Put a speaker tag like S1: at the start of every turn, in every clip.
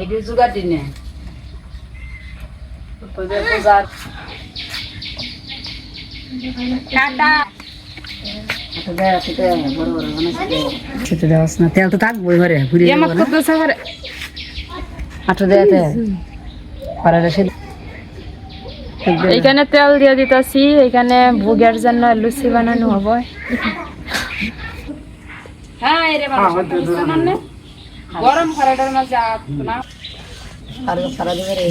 S1: এটি জোগাড় দিনে তেল তো থাকব ঘরে দেয়াতে
S2: এখানে তেল দিয়ে দিতেছি এখানে ভোগের জন্য লুচি বানানো হবে হ্যাঁ রে বাবা গরম খরাটার মাঝে আপনা
S1: আর সারা দিবে রে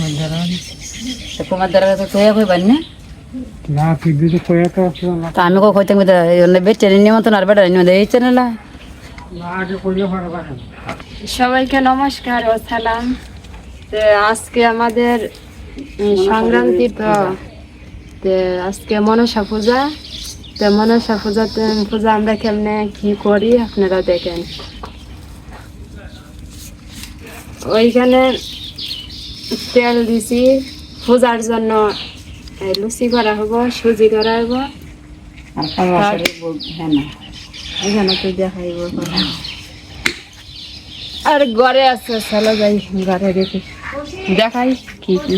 S1: তো তোমার দ্বারা তো তোয়া কইবার না?
S3: না তুই যদি কয়ে তো
S1: তা আমি কইতে কইতে বেচে নিমন্ত্রণ আর বেটা নিমন্ত্রণ এই চ্যানেল।
S3: না আগে কইলে পারবা
S2: সবাইকে নমস্কার ও সালাম। তো আজকে আমাদের সংক্রান্তি তো তো আজকে মনসা পূজা। তো মনসা পূজাতে পূজা আমরা কেমনে কি করি আপনারা দেখেন। ওইখানে তেল দিছি পূজার জন্য লুচি করা হব সুজি করা হব।
S1: হ্যাঁ
S2: এখানে তো দেখাইব আর ঘরে আছে চলো যাই ঘরে দেখি। দেখাই কি কি।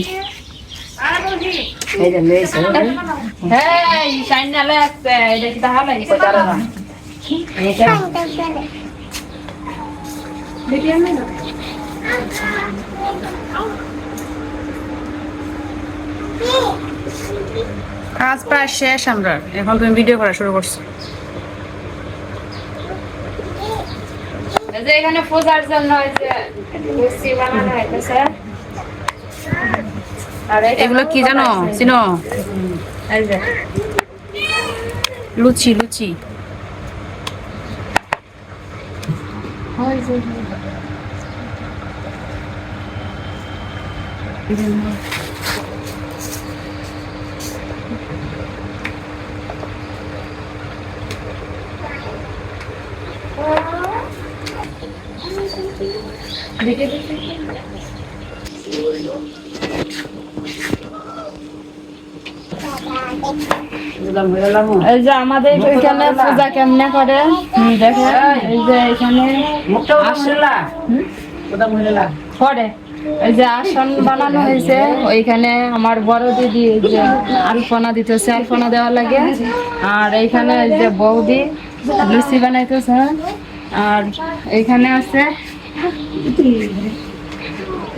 S1: কাজ প্রায় শেষ আমরা। এখন তুমি ভিডিও করা শুরু করছ।
S2: এখানে পূজার জন্য আর এটা
S1: এগুলো কি জানো চিনো
S2: এই যে
S1: লুচি লুচি
S2: ওই যে দেখে দেখে
S1: এগুলো হয়ে গেলাম
S2: এই যে আমাদের এখানে পূজা কেমনে করে? দেখেন এই। যে এখানে। করে। এই যে আসন বানানো হয়েছে ওইখানে আমার বড় দিদি এই যে আলপনা দিতেছে আলপনা দেওয়া লাগে। আর এইখানে এই যে বৌদি লুচি বানাইতেছে। আর এইখানে আছে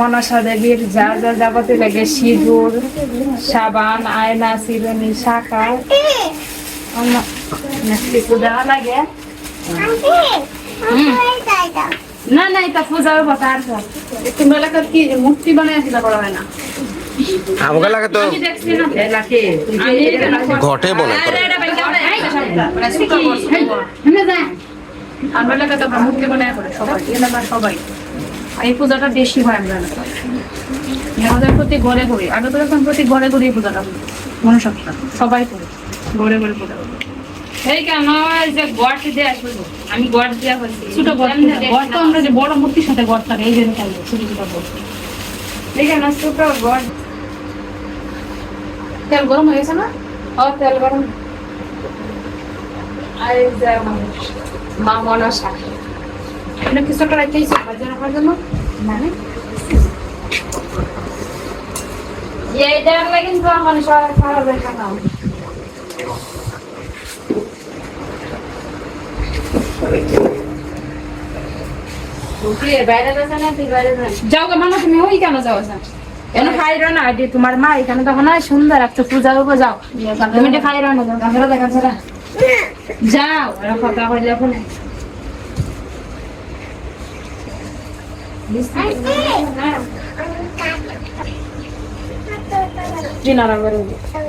S2: মনসা দেবীর যা যা যাবতীয় লাগে সিঁদুর সাবান আয়না চিরুনি শাখা লাগে। না। না এটা পূজা তারপর তোমরা এলাকার কি মূর্তি বানাই আসলে করা হয় না
S4: আমাকে লাগে তো ঘটে বলে করে
S2: আমরা এলাকাতে আমরা মূর্তি বানাই করে সবাই এলাকার সবাই। এই পূজাটা বেশি হয় আমরা এলাকায়। আমাদের প্রতি ঘরে ঘরে আগে তো এখন প্রতি ঘরে ঘরে পূজাটা মনে সপ্তাহ সবাই করে ঘরে ঘরে পূজা কেন? যে গড় দিয়ে আমি গড় দেওয়া হয়েছি। ছোট গড় গড় তো আমরা যে বড় মূর্তির সাথে গড় থাকে এই জন্য ছোট ছোট গড়। এই কেন? ছোট গড়। তেল গরম হয়ে গেছে না? ও তেল গরম। আর মা মনসা এটা কিছু একটা রাখতেইছো ভাজা রাখার জন্য। মানে? কিন্তু আমার সবাই যাও মানো তুমি ওই কেন যাও কেন খাইরো না এটি তোমার মা এখানে তখন না সুন্দর একটা পূজা হব যাও। তুমি খাইরো না যাও। না যাও এরা কথা হইলে এখন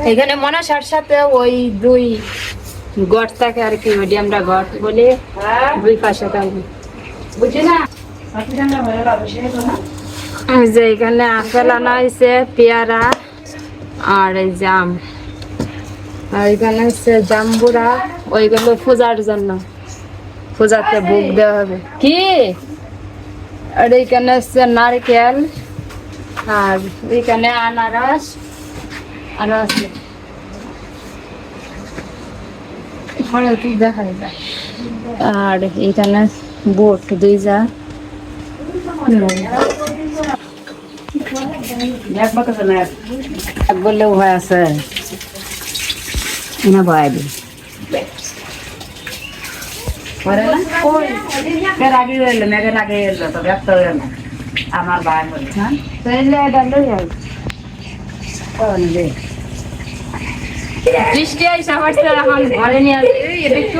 S2: এখানে মনসার সাথে ওই দুই গট থাকে আর কি মিডিয়ামটা গট বলে দুই পাশে থাকবে
S1: বুঝছি না
S2: যে এখানে আপেল আনা হয়েছে পেয়ারা আর এই জাম আর এখানে হচ্ছে জাম্বুরা ওইগুলো পূজার জন্য। পূজাতে ভোগ দেওয়া হবে। কি? আর এইখানে হচ্ছে নারকেল আর এইখানে আনারস আর আছে দেখা যায় আর এখানে বোট দুই যা।
S1: এক বাতাসে না এক
S2: এক বললে উপায় আছে। না ভয় দি
S1: পরে না এর আগে এলো মেঘের আগে এলো তো ব্যস্ত হয়ে না আমার ভাই হ্যাঁ
S2: আই বৃষ্টি আইসা পড়ছে এখন ঘরে নিয়ে আসি একটু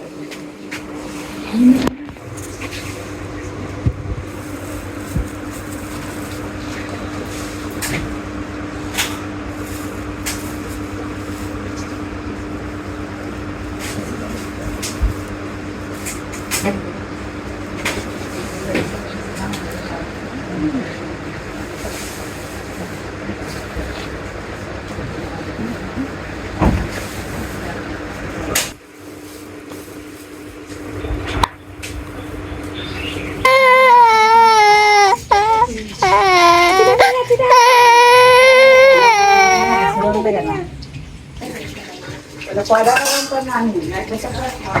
S5: আমার মুড়ে আগে বসে
S1: মোরার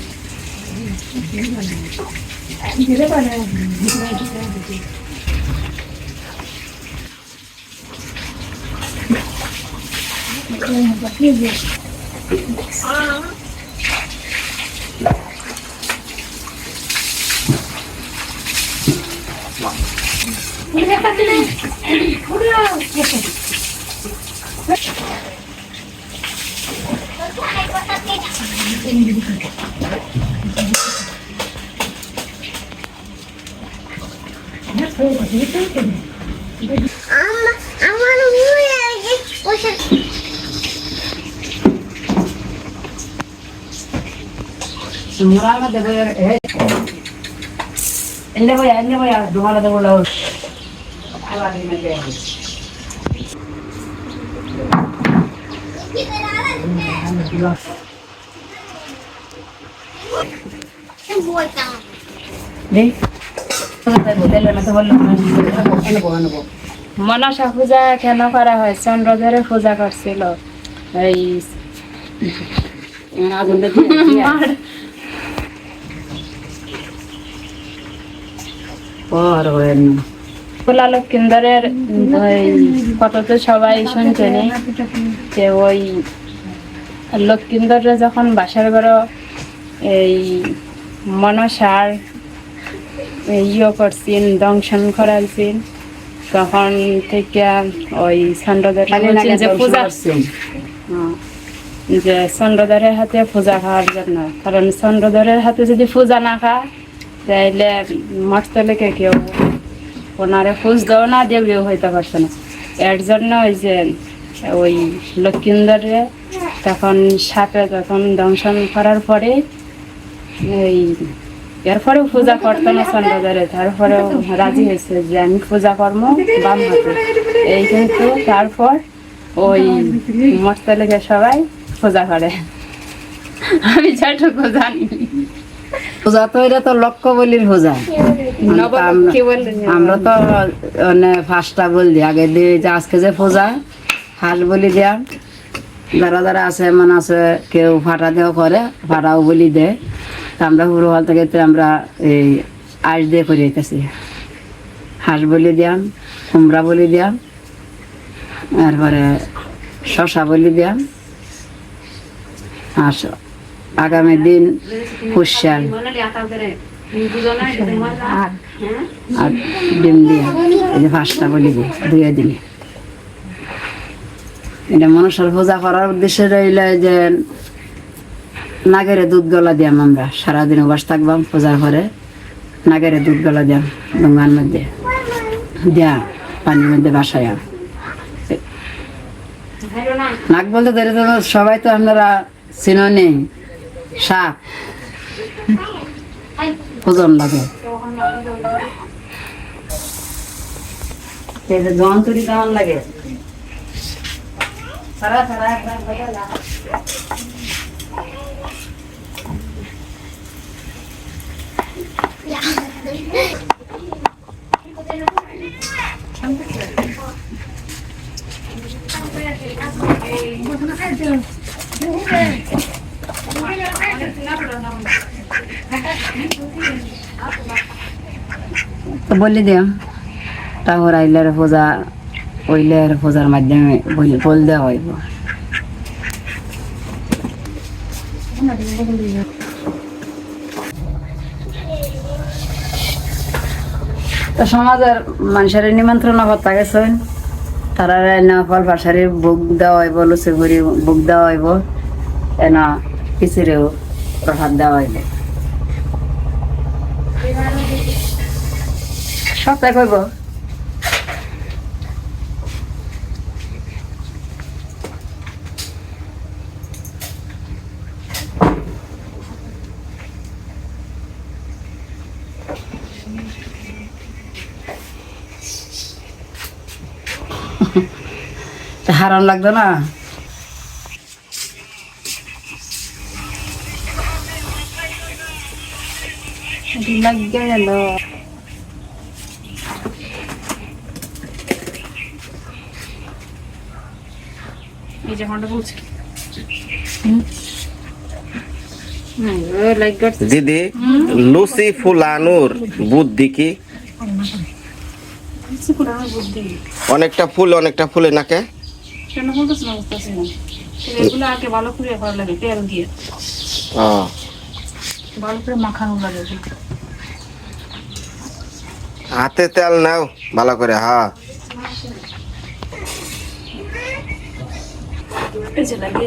S1: এলে বই এলে বই তোমার দেবো লাউ আবার মধ্যে
S5: বলতাম
S1: দেখ তেলের মধ্যে বলল এনেবো এনেবো
S2: মনসা পূজা কেন করা হয় চন্দ্রধরে পূজা করছিল। এই
S1: আগুনটা
S2: লক্ষিন্দরের কত তো সবাই শুনছেনি যে ওই লক্ষিন্দরে যখন বাসার ঘর এই মনসার ইয়ে করছেন দংশন করাইছেন। তখন থেকে ওই চন্দ্রধর বলছেন যে পূজা হ্যাঁ, যে চন্দ্রধরের হাতে পূজা খাওয়ার জন্য। কারণ চন্দ্রধরের হাতে যদি পূজা না খায় তাইলে মঠতলেকে কেউ ওনারে খোঁজ দেও না দেবেও হইতে পারছে না। এর জন্য ওই যে ওই লক্ষিন্দরে তখন সাপে তখন দংশন করার পরে এই এরপরেও পূজা করতো না চন্দ্রদারে তারপরেও রাজি হয়েছে যে আমি পূজা কর্ম বাম হাতে। এই কিন্তু তারপর ওই মস্তা লেগে সবাই পূজা করে। আমি যেটুকু জানি।
S1: পূজা তো এটা তো লক্ষ্য বলির পূজা আমরা তো মানে ফার্স্টটা বলি আগে দিয়ে যে আজকে যে পূজা হাঁস বলি দেয়া। যারা যারা আছে এমন আছে কেউ ফাটা দেওয়া করে ফাটাও বলি দেয়। আমরা পুরো হল থেকে আমরা এই আঁশ দিয়ে করে দিতেছি হাঁস বলি দিয়াম, কুমড়া বলি দিয়াম, তারপরে শশা বলি দিয়াম, আর আগামী দিন ফুসাল আর ডিম দিয়ে, এই যে পাঁচটা বলি দিই দুই দিনে এটা মনসার পূজা করার উদ্দেশ্যে রইলে যে নাগেরে দুধ গলা দিয়াম আমরা। সারাদিন উপাস থাকবাম, পূজার ঘরে। নাগেরে দুধ গলা দিয়াম ডোঙ্গার মধ্যে। দিয়া পানির মধ্যে বাসায়াম নাক বলতে ধরে তো সবাই তো আপনারা চিনো নেই সাপ। ওজন লাগে। লাগে? বলি দিও তাহর আইলের পূজা ওইলের পূজার মাধ্যমে বল বল দেওয়া হইব। তো সমাজের মানুষের নিমন্ত্রণ করতে গেছেন তারা এনে ফল পাশারি বুক দেওয়া হইব, লুচি ঘুরি বুক দেওয়া হইব এনা খিচুড়িও প্রসাদ দেওয়া হইব। সপ্তাহে কইব হারাম লাগতো না।
S2: লাগে গেল।
S4: এই যে হন্ডা বলছি।
S6: দিদি লুচি ফুলানোর বুদ্ধি কি? অনেকটা ফুল অনেকটা ফুলে নাকে।
S4: কেন বলতেছ না বুঝতেছি না। এগুলো আগে ভালো করে লাগে তেল দিয়ে। ভালো করে মাখানো লাগে।
S6: হাতে তেল নাও ভালো করে হ্যাঁ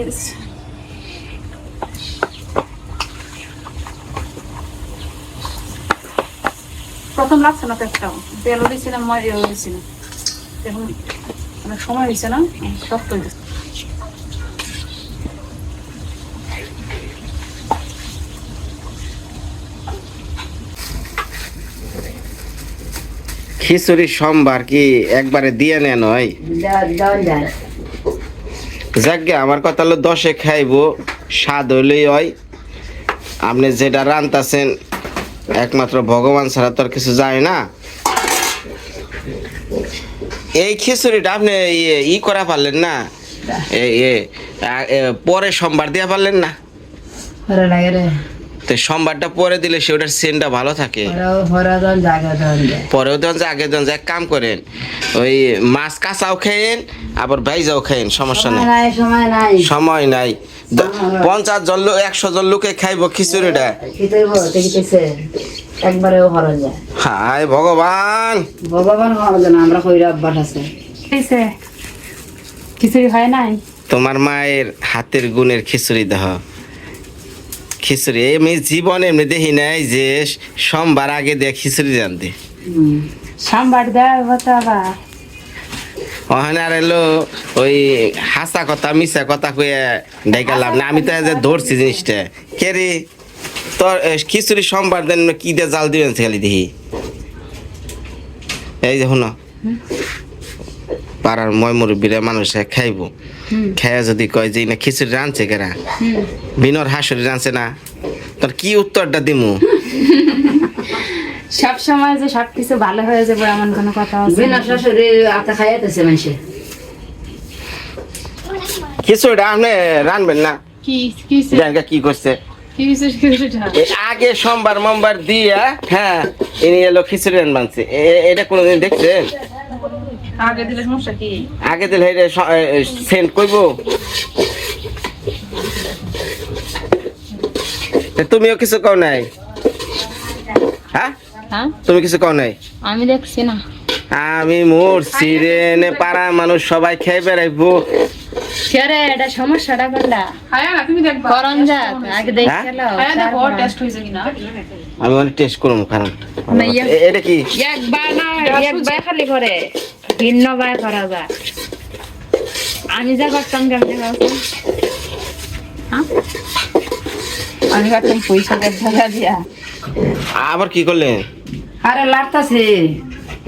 S4: দিচ্ছি। প্রথম লাগছে না তো একটাও তেলও দিয়েছিলাম মরিয়াও দিয়েছিলাম। এখন অনেক সময় হয়েছে না? শক্ত হয়ে গেছে
S6: খিচুড়ি সোমবার কি একবারে দিয়ে নেন হয় যাকে আমার কথা হলো দশে খাইবো স্বাদ হইলেই হয়। আপনি যেটা রান্তাছেন একমাত্র ভগবান ছাড়া তো আর কিছু যায় না। এই খিচুড়িটা আপনি ইয়ে ই করা পারলেন না? পরে সোমবার দিয়া পারলেন না? তো সোমবারটা পরে দিলে সে ওটার সেন্টটা ভালো থাকে। পরেও দেন যে আগে দেন। যে এক কাম করেন ওই মাছ কাঁচাও খেয়েন আবার ভাইজাও খেয়েন সমস্যা
S1: সময়
S6: নেই।
S1: সময় নাই।
S6: সময় নাই। দ- পঞ্চাশ জন লোক একশো জন লোকে খাইব খিচুড়িটা।
S1: একবারেও হরে যায়।
S6: হায় ভগবান!
S1: ভগবান হরে যায় আমরা কইরা অভ্যাস আছে।
S4: খিচুড়ি হয় নাই?
S6: তোমার মায়ের হাতের গুণের খিচুড়ি দেহ। খিচুড়ি। এমনি জীবনে এমনি দেখি নাই যে সোমবার আগে দিয়ে খিচুড়ি জানতে।
S2: সাম্বার
S6: ওখানে আর এলো ওই হাসা কথা মিশা কথা কয়ে ডেকালাম না আমি তো যে ধরছি জিনিসটা। কে রে তোর খিচুড়ি সোমবার দেন কি দিয়ে জাল দিবেন খালি দেখি। এই যে শুনো পাড়ার ময় মুরব্বীরা মানুষে খাইব। খাইয়া যদি কয় যে না খিচুড়ি রাঁধছে কেরা? বিনর হাসুরি রাঁধছে না? তোর কি উত্তরটা দিমু?
S2: সব সময় যে সব কিছু ভালো হয়ে যাবে এমন কোনো কথা আছে?
S1: বিনা শাশুড়ি আতা খাইতেছে মানুষে
S6: খিচুড়িটা আপনি রানবেন না?
S4: কি কি
S6: কি করছে?
S4: কি খিচুড়িটা?
S6: এই আগে সোমবার মোমবার দিয়া হ্যাঁ ইনি এলো খিচুড়ি রান বানছে এটা কোনোদিন দেখছেন?
S4: আগে দিলে সমস্যা কি?
S6: আগে দিলে এটা সেন্ড করব তুমিও কিছু কও নাই? হ্যাঁ?
S2: হ্যাঁ?
S6: তুমি কিছু কও নাই?
S2: আমি দেখছি না।
S6: আমি মরছি রে নে পাড়া মানুষ সবাই খেয়ে বেড়াইবো।
S2: সেরে এটা সমস্যাটা করলা
S4: খায়া না তুমি দেখবা।
S2: করন যাক আগে দেখে?
S4: খায়া দেখো টেস্ট হয়েছে কিনা?
S6: আমি অনেক টেস্ট করব কারণ
S2: না,
S6: এ- এটা কি?
S2: একবার না একবার খালি করে। ভিন্ন করা যায় আমি যা করতাম কেমনি করতাম? হ্যাঁ? আমি করতাম পয়সা দিয়া।
S6: আবার কি করলেন
S1: আরে লাগতাছে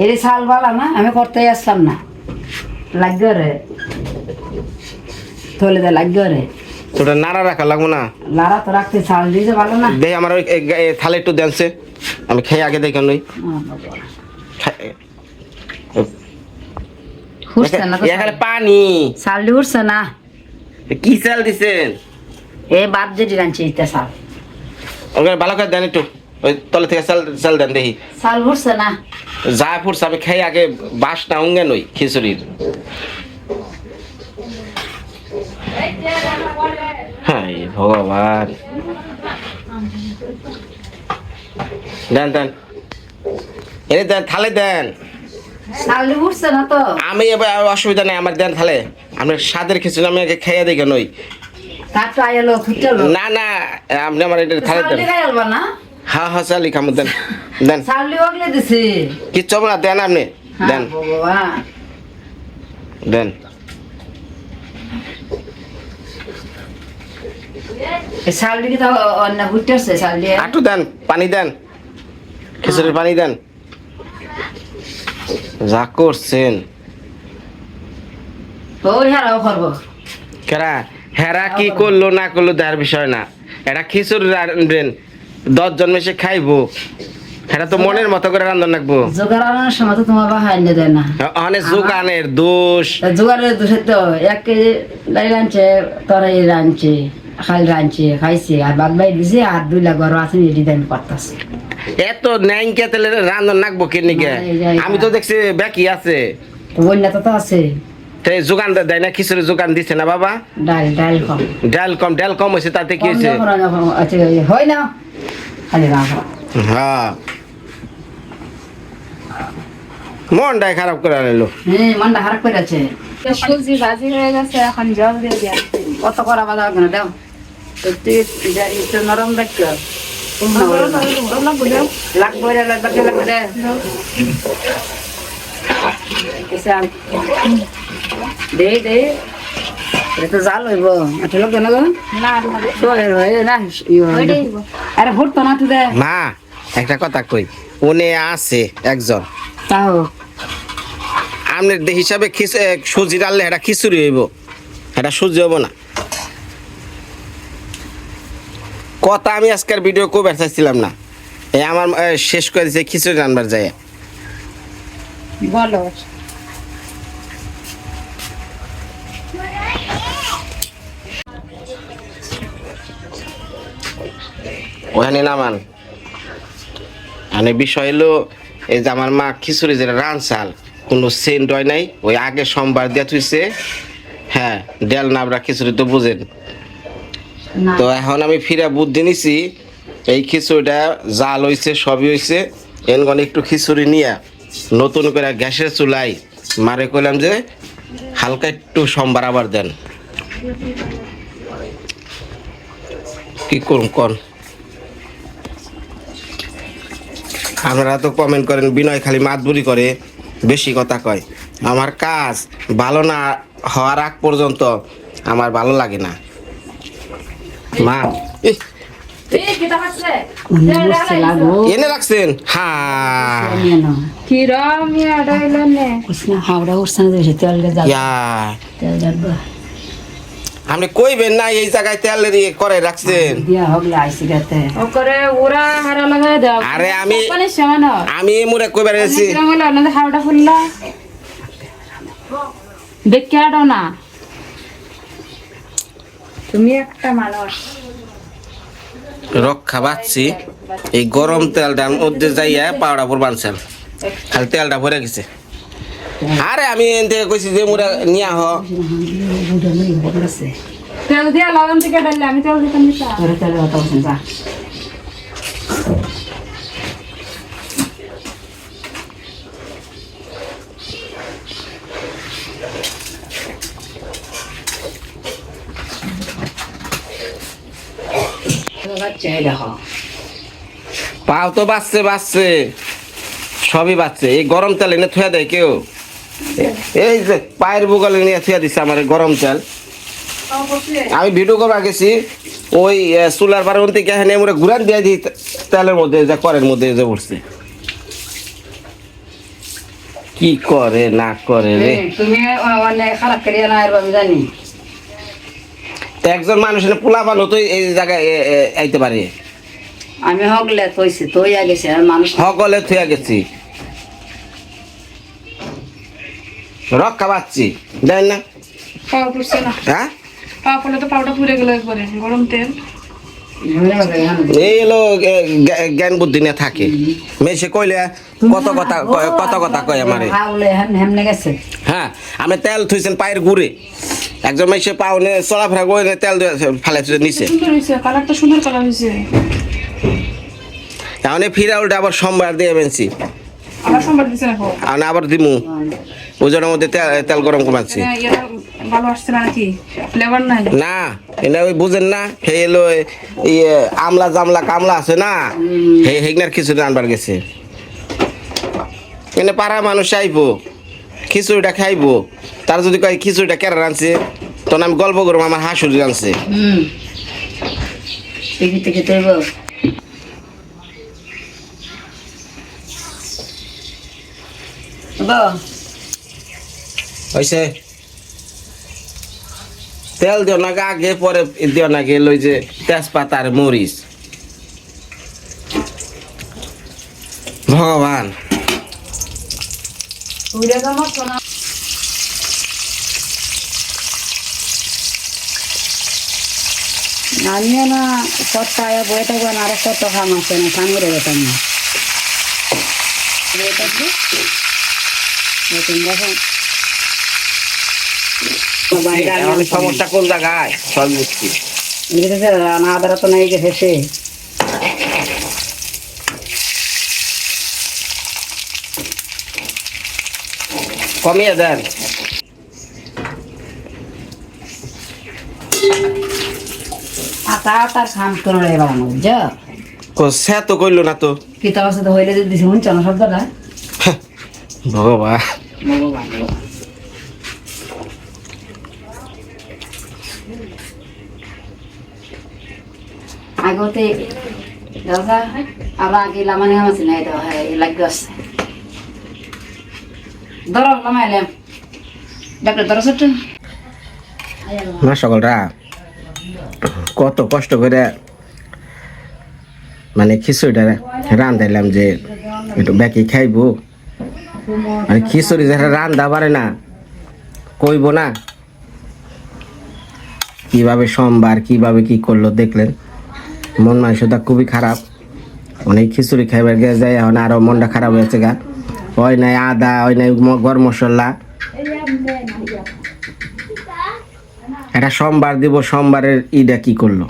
S1: এর সাল বালা না আমি করতে আসলাম না। লাগবে রে। থলে দে লাগবে রে।
S6: তোটা নাড়া রাখা লাগবো না।
S1: লারা তো রাখতে চাল দিয়েছে ভালো না।
S6: দেখি আমার ওই থালে একটু দেনছে। আমি খেয়ে আগে দেখে নই। এখানে পানি।
S1: চাল দি হুসছে না।
S6: কি চাল দিছেন?
S1: এ বাদ যেটি রাঁধছে ইটা চাল
S6: ওখানে ভালো করে দেন একটু। ওই তলে থেকে চাল চাল দেন দেখি।
S1: চাল হুসছে না।
S6: যা ফুটছে আমি খেয়ে আগে বাস না উঙ্গে নই খিচুড়ির। হাই ভগবান। দেন দেন। এনে দেন থালে দেন। আমি এবার অসুবিধা নেই আমার দেন থালে। আমি স্বাদের খিচুড়ি আমি আগে খেয়ে দেখে নই।
S1: তার তো আইলো ফুটলো
S6: না না আপনি আমার এটা থালে দেন।
S1: হা
S6: হ্যাঁ চালি খামু দেন দেন।
S1: দি ওগলে দিছে?
S6: কিচ্ছু হবে না দেন আপনি দেন। দেন।
S1: এ চাল দি তো অন্য
S6: আটু দেন পানি দেন। খিচুড়ির পানি দেন। যা করছেন।
S1: ওই হারাও করব।
S6: কেরা? হেরা কি করল না করল তার বিষয় না। এটা খিচুড়ি রান্ধবেন দশ জন মেসে খাইবো। এটা তো মনের মতো করে রান্ধন রাখব।
S1: জোগাড় আনার সময় তো তোমার দেয় না।
S6: অনেক জোগানের দোষ।
S1: জোগাড়ের দোষে তো এক কেজি লাই রাঁধছে তরাই রাঁধছে খাল রাঁধছে খাইছে আর বাদ বাই দিছে আর দুই লাখ গরম আছে এটি দেন করতেছে।
S6: এত ন্যাংকে তেলে রান্ধন রাখব কেনিকে আমি তো দেখছি বাকি আছে।
S1: বন্যা তো আছে।
S6: তাই যোগান দেয় না খিচুড়ি যোগান দিছে না বাবা?
S1: ডাল ডাল কম।
S6: ডাল কম ডাল কম হয়েছে তাতে কি হয়েছে
S1: আছে হয় না।
S6: হ্যাঁ। মনটাই খারাপ করে আনলো।
S1: হ্যাঁ মনটা হারাপ করে আছে।
S2: সুজি ভাজি হয়ে গেছে এখন জল দিয়ে দিয়া
S1: কত করা হবে না দাও। তো তুই একটু নরম রাখছো লাগবে লাগবে। লাগবে। দে দে। এটা তো জাল হইব। এটা লোক না?
S2: না
S1: না ইয়ে। আরে ফুটতো না তুই দে।
S6: মা একটা কথা কই। উনি আছে একজন।
S1: তাও।
S6: আপনার দে হিসাবে সুজি এটা খিচুড়ি হইব। এটা সুজি হইব না। কথা আমি আজকের ভিডিও কবে চাইছিলাম না। এই আমার শেষ করে দিছে খিচুড়ি রান্নার যায়
S2: বলো।
S6: ওখানে নামান মানে? বিষয় হলো এই যে আমার মা খিচুড়ি যেটা রানসাল কোনো সেন্ট হয় নাই ওই আগে সোমবার দিয়ে থুইছে হ্যাঁ ডেল নাবরা খিচুড়ি তো বুঝেন। তো এখন আমি ফিরা বুদ্ধি নিছি এই খিচুড়িটা জাল হইছে সবই হইছে এনগন একটু খিচুড়ি নিয়ে নতুন করে গ্যাসের চুলাই মারে কইলাম যে হালকা একটু সোমবার আবার দেন। কি করুন কন? আপনারা তো কমেন্ট করেন বিনয় খালি মাতবুরি করে বেশি কথা কয়। আমার কাজ ভালো না হওয়ার আগ পর্যন্ত আমার ভালো লাগে না। মা এনে রাখছেন? হ্যাঁ
S1: নিয়ে নাও
S4: কিরম ইয়াটা হইল নে।
S1: উঠছে হাওড়া
S6: আপনি কইবেন না এই জায়গায় তেল দিয়ে করে রাখছেন।
S1: দিয়া হগলে আইসি গাতে
S4: ওকরে ওরা হারা লাগাই দাও।
S6: আরে আমি- আমি মুরে কইবার এসেছি।
S4: আপনাদের হাওড়া ফুললা? দেখে আটো না। তুমি একটা মানুষ।
S6: রক্ষা পাচ্ছি। এই গরম তেলটার মধ্যে যাইয়া পাউডা পর বানছেন। খালি তেলটা ভরে গেছে। আরে আমি এন থেকে কইছি যে মুরা নিয়া হ।
S4: তেল দিয়া লাগান থেকে ডাললে আমি তেল দিতাম দিতা
S1: তোরে তেল বলছেন যা।
S6: পাও তো বাঁচছে বাঁচছে সবই বাঁচছে এই গরম তেল এনে থুয়া দেয় কেউ? এই যে পায়ের বুগলে নিয়ে থুয়া দিচ্ছে আমার গরম তেল আমি ভিডিও করবা গেছি ওই চুলার পারে থেকে এখানে মোরে ঘুরান দিয়ে দিই তেলের মধ্যে যে করের মধ্যে যে পড়ছে কি করে না করে রে?
S1: তুমি অনেক খারাপ করিয়া না আমি জানি।
S6: তো একজন মানুষ পোলা বানো তো এই জায়গায় আইতে পারে।
S1: আমি হগলে তৈছি তৈ গেছে আর মানুষ
S6: সকলে থুয়া গেছি। রক্ষা পাচ্ছি দেন না?
S4: পাওয়া পড়ছে না।
S6: হ্যাঁ?
S4: পাওয়া পড়লে তো পাউডার পুড়ে গেল একবারে গরম তেল।
S6: এই হলো জ্ঞান বুদ্ধি থাকে। কইলে কত কথা কত কথা কয় আমারে। হ্যাঁ আমি তেল থুইছেন পায়ের গুড়ে। একজন মেসে পাওনে চলাফেরা করে তেল ফালাই থুইছে নিচে
S4: সুন্দর হয়েছে কালারটা সুন্দর কালার হয়েছে
S6: তাহলে ফিরা উল্টা আবার সোমবার দিয়ে বেনছি।
S4: আবার সোমবার দিছে রাখো
S6: আবার দিমু। ওজনের মধ্যে তেল গরম কমাচ্ছি।
S4: না নাকি? ফ্লেভার নাই?
S6: না এটা ওই বুঝেন না হে এলো ইয়ে আমলা জামলা কামলা আছে না হে হেগনার খিচুড়ি আনবার গেছে। এনে পাড়া মানুষ আইবো খিচুড়িটা খাইবো। তার যদি কয় খিচুড়িটা কেরা রানছে তখন আমি গল্প করব আমার হাসুরি
S1: থেকে তৈব
S6: হয়েছে তেল দিও না, আগে পরে দিও না গে লই যে তেজপাতা আর মরিচ। ভগবান।
S1: আমিও না কত আয়া আরও না না
S6: সমস্যা কোন জায়গায়? সব বুঝছি
S1: না আদার তো নাই গেছে সে
S6: কমিয়ে দেন।
S1: আতা আতার খাম করে বানানো বুঝছ?
S6: ও সে তো কইলো না তো।
S1: কিতাব আছে তো হইলে যদি শুনছ না শব্দটা?
S6: ভগবান
S1: ভগবান। আগতে দাদা আমরা আগে লামানি হামাছি না এটা হয় লাগবে আছে। ধরো লামাইলাম ডাক্তার, ধরো ছোট্ট।
S6: না সকলরা, কত কষ্ট করে মানে খিচুড়িটা রান্ধাইলাম যে একটু ব্যাকি খাইবো। মানে খিচুড়ি যারা রান্ধা পারে না, কইব না। কীভাবে সোমবার, কীভাবে কি করল দেখলেন? মন মানসিকতা খুবই খারাপ। অনেক খিচুড়ি খাইবার গিয়ে যায় এখন আরও মনটা খারাপ হয়েছে গা। ওই নাই আদা, ওই নাই গরম মশলা। এটা সোমবার দিব, সোমবারের ইটা কি করল?